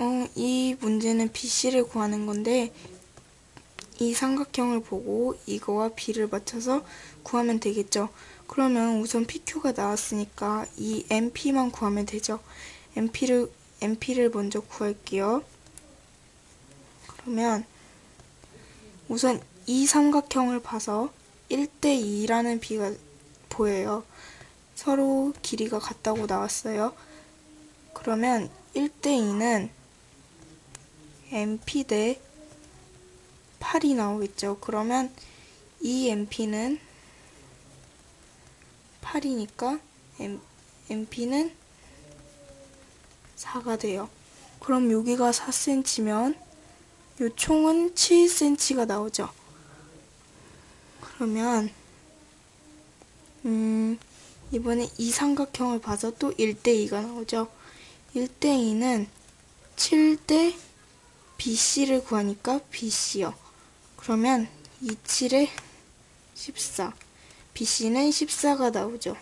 어, 이 문제는 BC를 구하는 건데, 이 삼각형을 보고 이거와 B를 맞춰서 구하면 되겠죠. 그러면 우선 PQ가 나왔으니까 이 MP만 구하면 되죠. MP를, MP를 먼저 구할게요. 그러면 우선 이 삼각형을 봐서 1대2라는 비가 보여요. 서로 길이가 같다고 나왔어요. 그러면 1대2는 MP 대 8이 나오겠죠. 그러면 이 MP는 8이니까 M, MP는 4가 돼요. 그럼 여기가 4cm면 요 총은 7cm가 나오죠. 그러면 음 이번에 이 삼각형을 봐서 또 1대2가 나오죠. 1대2는 7대 BC를 구하니까 BC요. 그러면 27에 14. BC는 14가 나오죠.